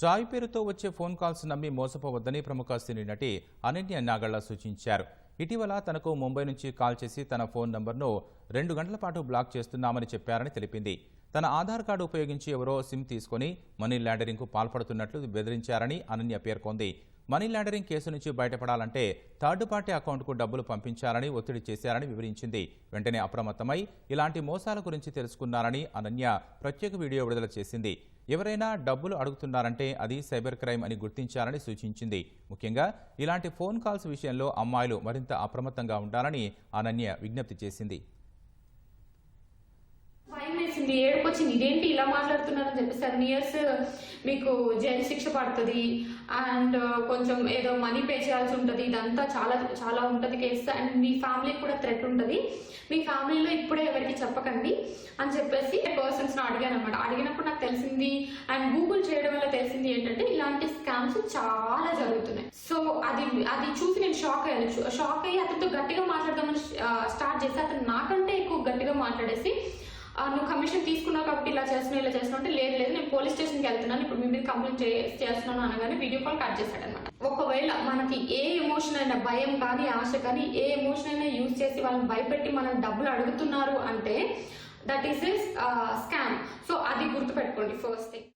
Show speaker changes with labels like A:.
A: చాయ్ పేరుతో వచ్చే phone calls నమ్మి మోసపోవద్దని ప్రముఖ సినీ నటి అనన్య నాగళ్ళ సూచించారు. ఇటీవల తనకు ముంబై నుంచి కాల్ చేసి తన ఫోన్ నంబర్ను రెండు గంటల పాటు బ్లాక్ చేస్తున్నామని చెప్పారని తెలిపింది. తన ఆధార్ కార్డు ఉపయోగించి ఎవరో సిమ్ తీసుకొని మనీ ల్యాండరింగ్కు పాల్పడుతున్నట్లు బెదిరించారని అనన్య పేర్కొంది. మనీ లాండరింగ్ కేసు నుంచి బయటపడాలంటే థర్డ్ పార్టీ అకౌంట్కు డబ్బులు పంపించాలని ఒత్తిడి చేశారని వివరించింది. వెంటనే అప్రమత్తమై ఇలాంటి మోసాల గురించి తెలుసుకున్నారని అనన్య ప్రత్యేక వీడియో విడుదల చేసింది. ఎవరైనా డబ్బులు అడుగుతున్నారంటే అది సైబర్ క్రైమ్ అని గుర్తించాలని సూచించింది. ముఖ్యంగా ఇలాంటి ఫోన్ కాల్స్ విషయంలో అమ్మాయిలు మరింత అప్రమత్తంగా ఉండాలని అనన్య విజ్ఞప్తి చేసింది.
B: వచ్చింది వేసింది ఏడుపు వచ్చింది ఇదేంటి ఇలా మాట్లాడుతున్నారని చెప్పి సెవెన్ ఇయర్స్ uh, మీకు జైలు శిక్ష పడుతుంది. అండ్ uh, కొంచెం ఏదో మనీ పే చేయాల్సి ఉంటుంది. ఇదంతా చాలా చాలా ఉంటుంది కేసు అండ్ మీ ఫ్యామిలీకి కూడా థ్రెట్ ఉంటుంది. మీ ఫ్యామిలీలో ఇప్పుడే ఎవరికి చెప్పకండి అని చెప్పేసి పర్సన్స్ని అడిగాను అనమాట అడిగినప్పుడు నాకు తెలిసింది అండ్ గూగుల్ చేయడం వల్ల తెలిసింది ఏంటంటే ఇలాంటి స్కామ్స్ చాలా జరుగుతున్నాయి. సో అది అది చూసి నేను షాక్ అయ్యాను. షాక్ అయ్యి అతనితో గట్టిగా మాట్లాడదామని uh, స్టార్ట్ చేసి అతను నాకంటే ఎక్కువ గట్టిగా మాట్లాడేసి నువ్వు కమిషన్ తీసుకున్నావు కాబట్టి ఇలా చేస్తున్నావు ఇలా చేస్తున్నావు అంటే లేదు లేదు నేను పోలీస్ స్టేషన్కి వెళ్తున్నాను ఇప్పుడు మీ మీద కంప్లైంట్ చేస్తున్నాను అనగానే వీడియో కాల్ కట్ చేశాడు అనమాట ఒకవేళ మనకి ఏ ఎమోషన్ అయినా భయం కానీ ఆశ కానీ ఏ ఎమోషన్ అయినా యూజ్ చేసి వాళ్ళని భయపెట్టి మనం డబ్బులు అడుగుతున్నారు అంటే that is is scam so అది గుర్తుపెట్టుకోండి ఫస్ట్ థింగ్